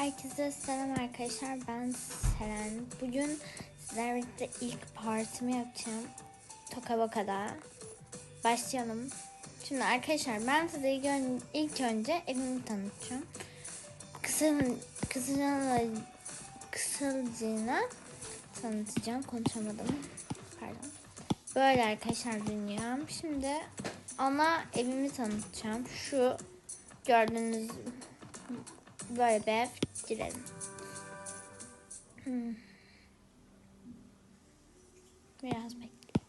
Herkese selam arkadaşlar. Ben Seren. Bugün sizlerle ilk partimi yapacağım. Toka Boka'da. Başlayalım. Şimdi arkadaşlar ben size ilk- ilk önce evimi tanıtacağım. Kısa, kısaca, kısacığına tanıtacağım. Konuşamadım. Pardon. Böyle arkadaşlar dünyam. Şimdi ana evimi tanıtacağım. Şu gördüğünüz böyle bir girelim. Hmm. Biraz bekle.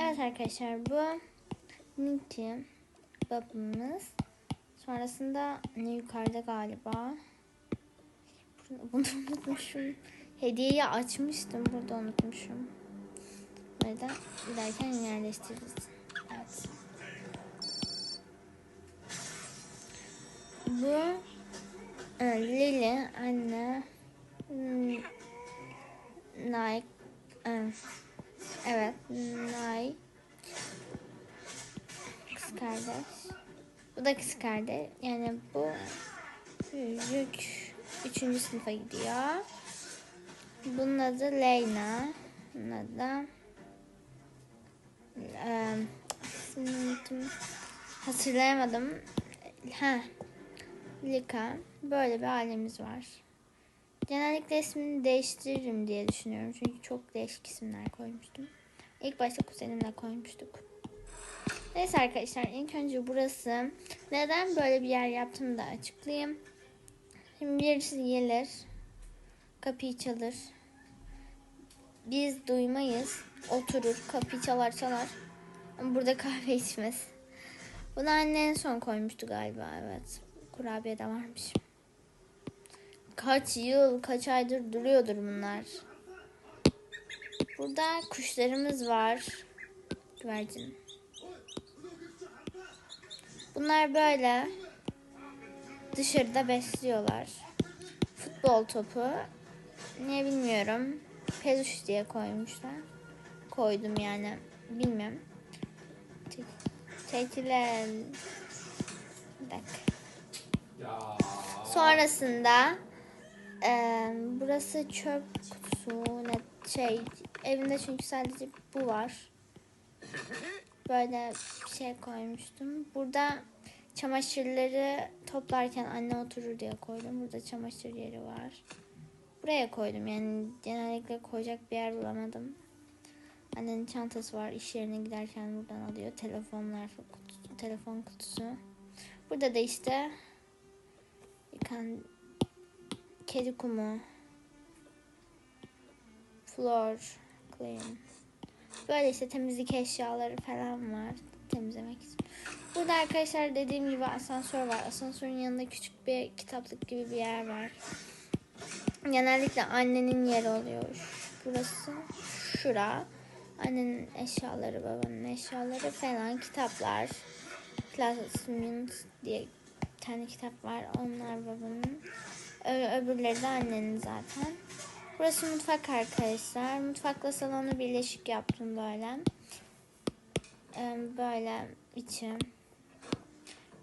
Evet arkadaşlar bu Nicky babamız. Sonrasında ne yukarıda galiba. Bunu, unutmuşum. Hediyeyi açmıştım. Burada unutmuşum. De giderken yerleştiririz. Evet. Bu Lili anne. Hmm, Nike. E, evet Nike. Kız kardeş. Bu da kız kardeş. Yani bu çocuk üçüncü sınıfa gidiyor. Bunun adı Leyna. Bunun adı e, hatırlayamadım. Ha Lika. Böyle bir ailemiz var. Genellikle ismini değiştiririm diye düşünüyorum. Çünkü çok değişik isimler koymuştum. İlk başta kuzenimle koymuştuk. Neyse arkadaşlar ilk önce burası. Neden böyle bir yer yaptım da açıklayayım. Şimdi birisi gelir. Kapıyı çalır. Biz duymayız. Oturur. Kapıyı çalar çalar. Ama burada kahve içmez. Bunu anne en son koymuştu galiba evet. Kurabiye de varmış. Kaç yıl, kaç aydır duruyordur bunlar. Burada kuşlarımız var. Güvercin. Bunlar böyle dışarıda besliyorlar. Futbol topu. Ne bilmiyorum. Peluş diye koymuşlar. Koydum yani. Bilmem. Çekilen. Bir. Sonrasında e, burası çöp kutusu ne şey evimde çünkü sadece bu var. Böyle bir şey koymuştum. Burada çamaşırları toplarken anne oturur diye koydum. Burada çamaşır yeri var. Buraya koydum yani genellikle koyacak bir yer bulamadım. Annenin çantası var. İş yerine giderken buradan alıyor. Telefonlar kutusu, telefon kutusu. Burada da işte yıkan kedi kumu, floor clean. Böyle işte temizlik eşyaları falan var temizlemek için. Burada arkadaşlar dediğim gibi asansör var. Asansörün yanında küçük bir kitaplık gibi bir yer var. Genellikle annenin yeri oluyor. Burası şura. Annenin eşyaları, babanın eşyaları falan, kitaplar. Classmates diye bir tane kitap var. Onlar babanın. Öbürleri de annenin zaten. Burası mutfak arkadaşlar. Mutfakla salonu birleşik yaptım böyle. Böyle içi.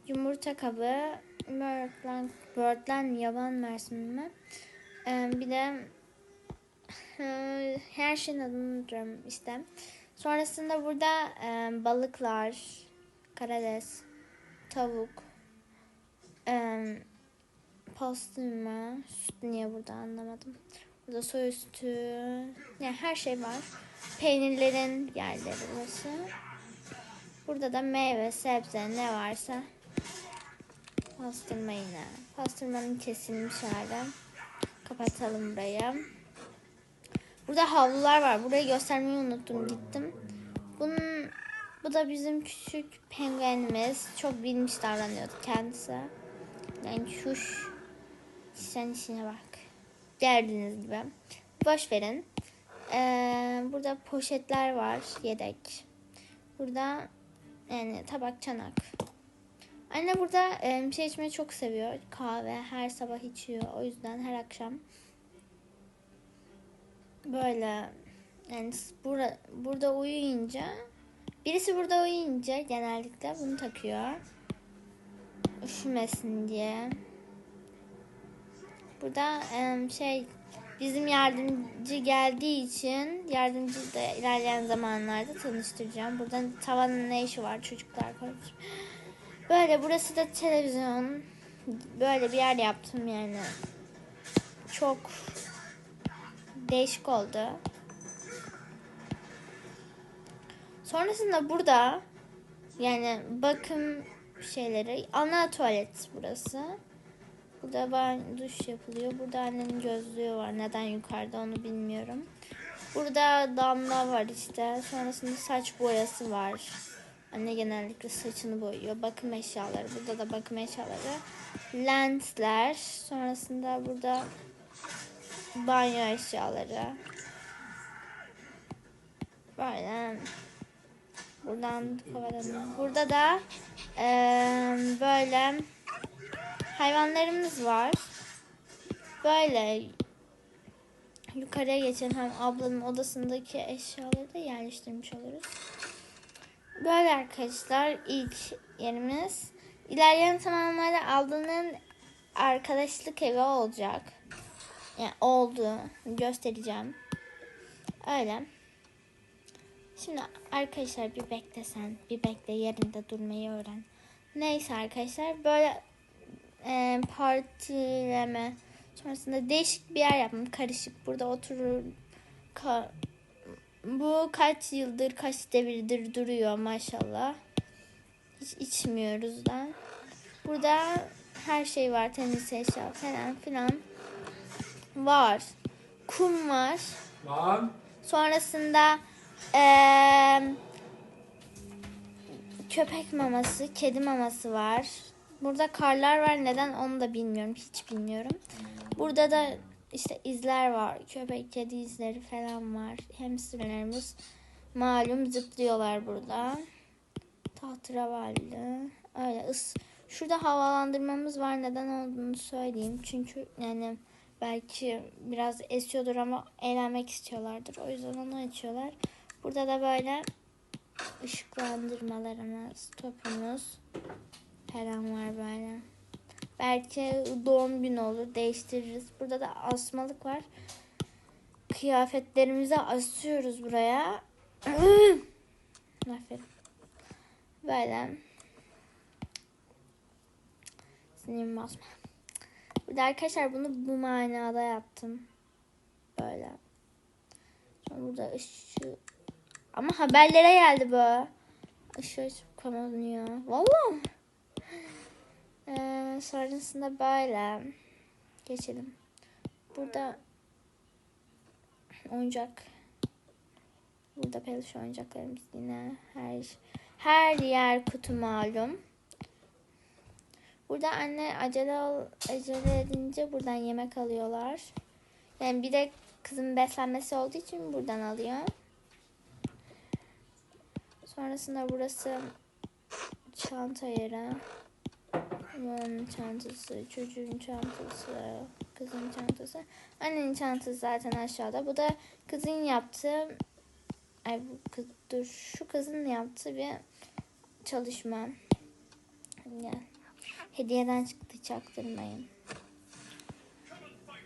Yumurta kabı. Böğürtlen, böğürtlen yaban mersimi mi? Bir de her şeyin adını unutuyorum işte. Sonrasında burada balıklar, karides, tavuk, pastırma, süt niye burada anlamadım. Burada soya sütü, yani her şey var. Peynirlerin yerleri burası. Burada da meyve, sebze ne varsa. Pastırma yine. Pastırmanın kesilmiş hali. Kapatalım burayı. Burada havlular var. Burayı göstermeyi unuttum gittim. Bunun bu da bizim küçük penguenimiz. Çok bilmiş davranıyordu kendisi. Yani şu sen işine bak. Derdiniz gibi. Boş verin. Ee, burada poşetler var. Yedek. Burada yani tabak çanak. Anne burada e, şey içmeyi çok seviyor. Kahve her sabah içiyor. O yüzden her akşam böyle yani burada, burada uyuyunca birisi burada uyuyunca genellikle bunu takıyor. Üşümesin diye. Burada şey bizim yardımcı geldiği için yardımcı da ilerleyen zamanlarda tanıştıracağım. Burada tavanın ne işi var çocuklar konuş. Böyle burası da televizyon. Böyle bir yer yaptım yani. Çok değişik oldu. Sonrasında burada yani bakım şeyleri ana tuvalet burası. Burada banyo duş yapılıyor. Burada annenin gözlüğü var. Neden yukarıda onu bilmiyorum. Burada damla var işte. Sonrasında saç boyası var. Anne genellikle saçını boyuyor. Bakım eşyaları. Burada da bakım eşyaları. Lensler. Sonrasında burada banyo eşyaları. Böyle. Buradan kapatalım. Burada da eee, böyle hayvanlarımız var. Böyle yukarıya geçelim. Hem ablanın odasındaki eşyaları da yerleştirmiş oluruz. Böyle arkadaşlar ilk yerimiz. İlerleyen zamanlarda ablanın arkadaşlık evi olacak. Yani oldu. Göstereceğim. Öyle. Şimdi arkadaşlar bir bekle sen. Bir bekle yerinde durmayı öğren. Neyse arkadaşlar böyle e, partileme sonrasında değişik bir yer yaptım. Karışık burada oturur. Ka- bu kaç yıldır kaç devirdir duruyor maşallah. Hiç içmiyoruz da. Burada her şey var. Temiz eşya falan filan var. Kum var. Lan. Sonrasında eee, köpek maması, kedi maması var. Burada karlar var. Neden onu da bilmiyorum. Hiç bilmiyorum. Burada da işte izler var. Köpek, kedi izleri falan var. Hamsterlerimiz malum zıplıyorlar burada. Tahtıravalli. Öyle ıs. Şurada havalandırmamız var. Neden olduğunu söyleyeyim. Çünkü yani belki biraz esiyordur ama eğlenmek istiyorlardır. O yüzden onu açıyorlar. Burada da böyle ışıklandırmalarımız, topumuz falan var böyle. Belki doğum günü olur değiştiririz. Burada da asmalık var. Kıyafetlerimizi asıyoruz buraya. Aferin. Böyle. Sinirim basma. Burada arkadaşlar bunu bu manada yaptım. Böyle. Sonra burada ışığı. Ama haberlere geldi bu. Işığı açıp kapanıyor. Vallahi. Ee, sonrasında böyle. Geçelim. Burada oyuncak. Burada peluş oyuncaklarımız yine her her yer kutu malum. Burada anne acele ol, acele edince buradan yemek alıyorlar. Yani bir de kızın beslenmesi olduğu için buradan alıyor. Sonrasında burası çanta yeri. Bunun çantası, çocuğun çantası, kızın çantası. Annenin çantası zaten aşağıda. Bu da kızın yaptığı ay bu kız, dur şu kızın yaptığı bir çalışma. Yani hediyeden çıktı çaktırmayın.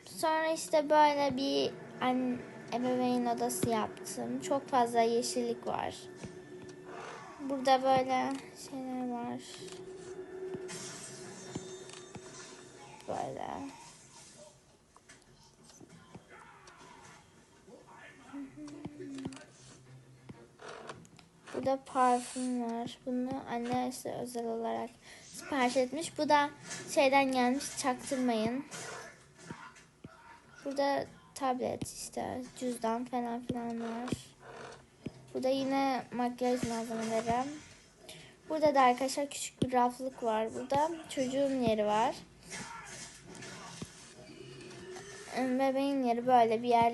Sonra işte böyle bir an ebeveyn odası yaptım. Çok fazla yeşillik var. Burada böyle şeyler var. Böyle. Burada parfüm var. Bunu anne işte özel olarak sipariş etmiş. Bu da şeyden gelmiş çaktırmayın. Burada tablet işte cüzdan falan filan var. Burada yine makyaj malzemeleri. Burada da arkadaşlar küçük bir raflık var. Burada çocuğun yeri var. Bebeğin yeri böyle bir yer.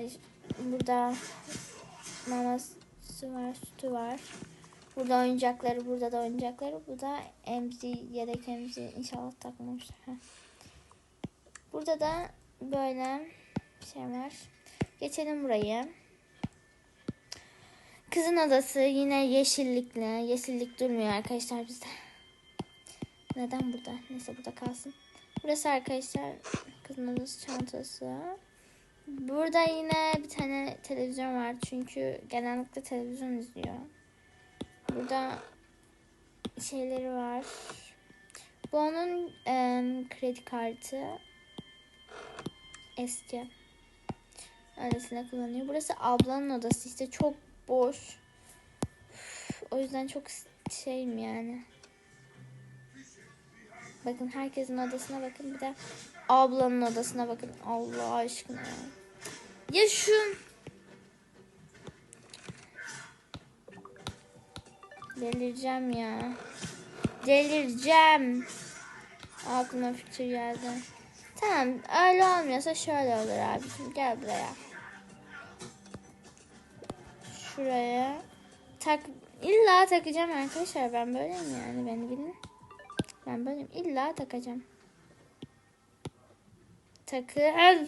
Burada maması var, sütü var. Burada oyuncakları, burada da oyuncakları. Bu da emzi, yedek emzi inşallah takmamışlar. Burada da böyle şeyler. Geçelim burayı. Kızın odası yine yeşillikli. Yeşillik durmuyor arkadaşlar bizde. Neden burada? Neyse burada kalsın. Burası arkadaşlar odası çantası. Burada yine bir tane televizyon var çünkü genellikle televizyon izliyor. Burada şeyleri var. Bu onun em, kredi kartı. Eski. Öylesine kullanıyor. Burası ablanın odası işte çok boş. Üf, O yüzden çok şeyim yani. Bakın herkesin odasına bakın bir de ablanın odasına bakın. Allah aşkına. ya. Şu Delireceğim ya. Delireceğim. Aklıma fikir geldi. Tamam öyle olmuyorsa şöyle olur abicim. Gel buraya. Şuraya. Tak illa takacağım arkadaşlar. Ben böyleyim yani beni bilin. Ben böyleyim. İlla takacağım. Takıl.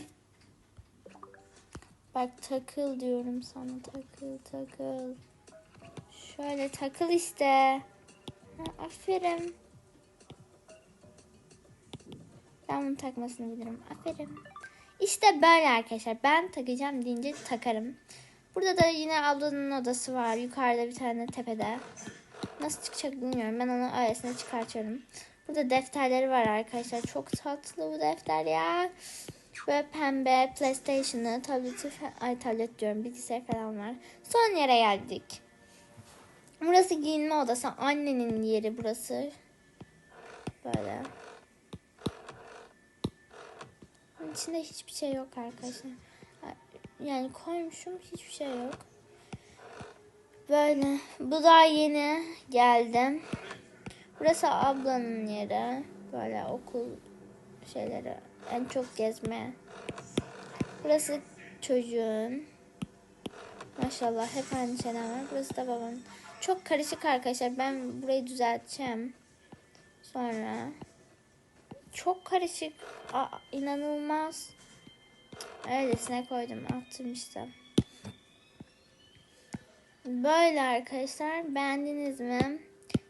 Bak takıl diyorum sana. Takıl takıl. Şöyle takıl işte. Ha, aferin. Ben bunu takmasını bilirim. Aferin. İşte böyle arkadaşlar. Ben takacağım deyince takarım. Burada da yine ablanın odası var. Yukarıda bir tane tepede. Nasıl çıkacak bilmiyorum. Ben onu öylesine çıkartıyorum. Burada defterleri var arkadaşlar. Çok tatlı bu defter ya. Böyle pembe PlayStation'ı, tableti, ay tablet diyorum bilgisayar falan var. Son yere geldik. Burası giyinme odası. Annenin yeri burası. Böyle. Bunun içinde hiçbir şey yok arkadaşlar. Yani koymuşum hiçbir şey yok. Böyle. Bu da yeni geldi. Burası ablanın yeri. Böyle okul şeyleri. En çok gezme. Burası çocuğun. Maşallah hep aynı şeyler var. Burası da babamın. Çok karışık arkadaşlar. Ben burayı düzelteceğim. Sonra. Çok karışık. Aa, inanılmaz. Öylesine koydum. Attım işte. Böyle arkadaşlar. Beğendiniz mi?